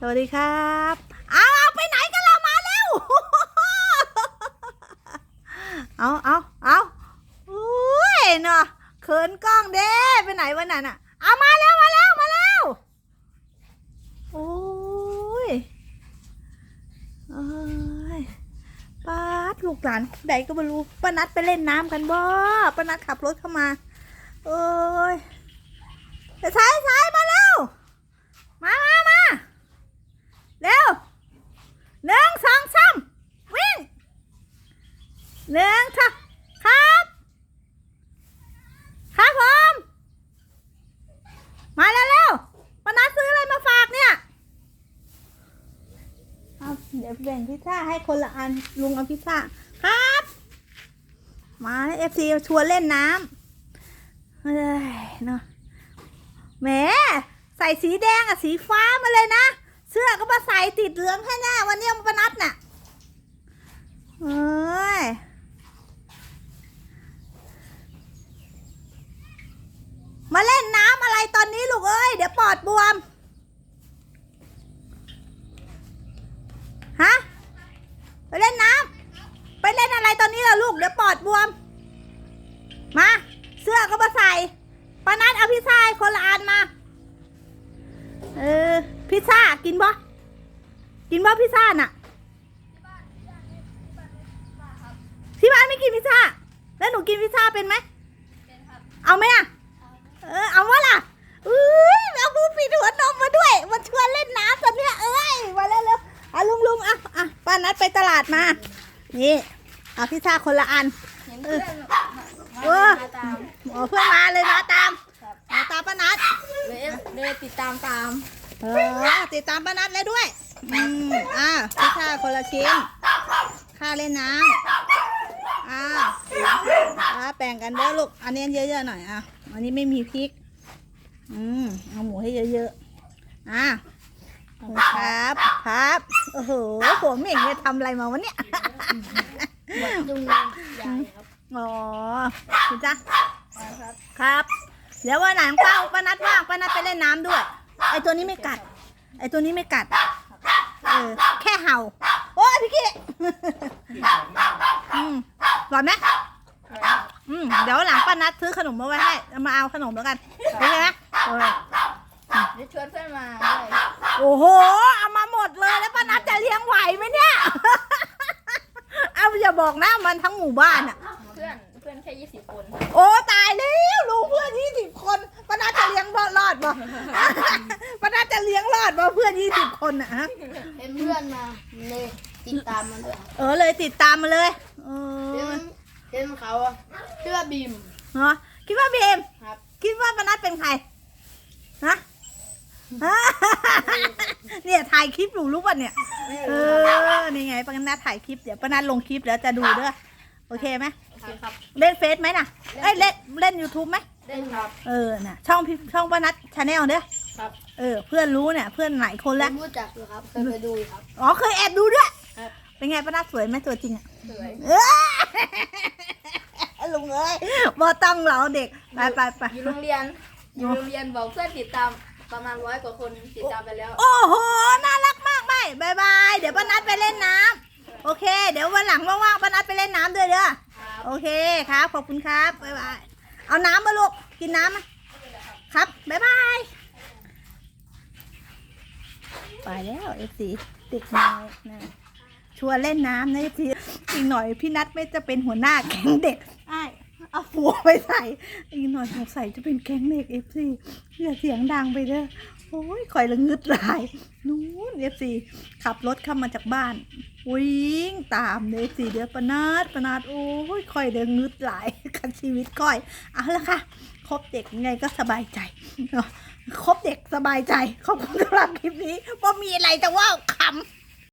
สวัสดีครับเอาเอาไปไหนกันเรามาแล้ว เอาเอาเอาอุ้ยเนาะเขินกล้องเด้ไปไหนวันนั้นอะเอามาแล้วมาแล้วมาแล้วโอ้ยเอ้ยป้าดลูกหลานใดก็ไม่รู้ป้านัดไปเล่นน้ำกันบ่ป้านัดขับรถเข้ามา เอ้ยสายสายมาแล้ว มามามาเร็วหนึ่งสองสามวิ่ง หนึ่งค่ะครับ ครับผม มาแล้วเร็วปนัดซื้ออะไรมาฝากเนี่ย เอาเดี๋ยวแบ่งพิซซ่าให้คนละอันลุงเอาพิซซ่า ครับ มาเอฟซีชวนเล่นน้ำเฮ้ยเนาะแหมใส่สีแดงอะสีฟ้ามาเลยนะ เสื้อก็มาใส่ติดเหลืองแค่หน้าวันนี้มันปนัดน่ะเอ้ย มาเล่นน้ำอะไรตอนนี้ลูกเอ้ย เดี๋ยวปอดบวม ฮะ ไปเล่นน้ำไปเล่นอะไรตอนนี้ล่ะลูก เดี๋ยวปอดบวม มา เสื้อก็มาใส่ปานัดเอาพิซซ่าคนละอันมา เออ พิซซ่ากินบ่กินบ่พิซซ่าน่ะ ที่บ้านไม่กินพิซซ่า แล้วหนูกินพิซซ่าเป็นไหม เอาไหมอะ เออ เอาวะล่ะอุ้ยเอามือปิดหัวนมมาด้วย มาชวนเล่นน้ำตอนเนี้ย เอ้ย มาแล้วเร็วๆอะลุงลุงอะอะป้า นัดไปตลาดมา นี่เอาพิซซ่าคนละอันเห็นเพื่อนเออมาตามโอ้เพื่อนมาเลยมาตามครับมาตามป้านัดเลยเลยติดตามตามเออติดตามป้านัดแล้วด้วยอืมอ่าพี่ค่าคนละชิ้นค่าเล่นน้ำอ่าอ่าแบ่งกันเด้อลูกอันนี้เยอะๆหน่อยอะอันนี้ไม่มีพริกอืมเอาหมูให้เยอะๆอ่าขอบคุณครับครับ โอ้โหผมเองจะทำอะไรมาวะเนี่ยลุงใหญ่ครับอ๋อคุณจ๊ะครับครับ เดี๋ยววันหลังป้าป้านัดว่างป้านัดไปเล่นน้ำด้วย ไอตัวนี้ไม่กัด ไอตัวนี้ไม่กัด เออ แค่เห่า โอ้ยพี่กี้อืมหวานไหมอืมเดี๋ยววันหลังป้านัดซื้อขนมมาไว้ให้เอามาเอาขนมแล้วกันโอเคไหมเออ เดี๋ยวชวนเพื่อนมาด้วยโอ้โห เอามาหมดเลย แล้วป้านัดจะเลี้ยงไหวไหมเนี่ย เอาอย่าบอกนะมันทั้งหมู่บ้านอะเพื่อนเพื่อนแค่ยี่สิบคน โอ้ตายแล้วลูกเพื่อนยี่สิบคนป้านาจะเลี้ยงรอดบ่ป้านาจะเลี้ยงรอดบ่เพื่อนยี่สิบคนอะฮะเห็นเพื่อนมาเลยติดตามมันด้วยเออเลยติดตามมาเลยเอเห็อนเห็นเขาอะชื่อว่าบีมเหรอคิดว่าเบมครับ คิดว่าป้านาเป็นใครฮะฮะ เนี่ยถ่ายคลิปอยู่รู้ป่ะเนี่ย เออ นี่ไงป้านาถ่ายคลิปเดี๋ยวป้านาลงคลิปแล้วจะดูเด้อโอเคไหมโอเคครับเล่นเฟซไหมน่ะเอ้ยเล่นเล่นยูทูบไหมได้ครับ เออ น่ะ ช่องพี่ช่องป้านัทชาแนลเด้อครับ เออ เพื่อนรู้เนี่ย เพื่อนหลายคนแล้วผมรู้จักอยู่ครับ เคยไปดูอยู่ครับ อ๋อ เคยแอบดูด้วยครับเป็นไงป้านัทสวยไหมตัวจริงอะ สวยเออลุงเอ้ยบอต้องเหลาเด็ก ไปไปไปอยู่โรงเรียน อยู่โรงเรียนบอกเพื่อนติดตาม ประมาณร้อยกว่าคนติดตามไปแล้ว โอ้โห น่ารักมากไปบายบาย เดี๋ยวป้านัทไปเล่นน้ำโอเค เดี๋ยววันหลังว่างๆป้านัทไปเล่นน้ำด้วยเด้อครับโอเคครับ ขอบคุณครับบายบาย เอาน้ำมาลูก กินน้ำไหมครับบายบาย ไปแล้วเอฟซีเด็กน้อยนะชวนเล่นน้ำนะเอฟซีอีกหน่อยพี่นัทไม่จะเป็นหัวหน้าแก๊งเด็ก ผัวไปใส่อีกหน่อยสงสัยจะเป็นแก๊งเด็กเอฟซีอย่าเสียงดังไปเด้อโอ้ยคอยละงึดหลายนู้นเอฟซีขับรถเข้ามาจากบ้านวิ่งตามเอฟซีเดี๋ยวปนาดปนาดโอ้ยคอยเดินงึดหลายกันชีวิตก้อยเอาละค่ะคบเด็กยังไงก็สบายใจเนาะคบเด็กสบายใจขอบคุณสำหรับคลิปนี้ว่ามีอะไรจะว่าคำ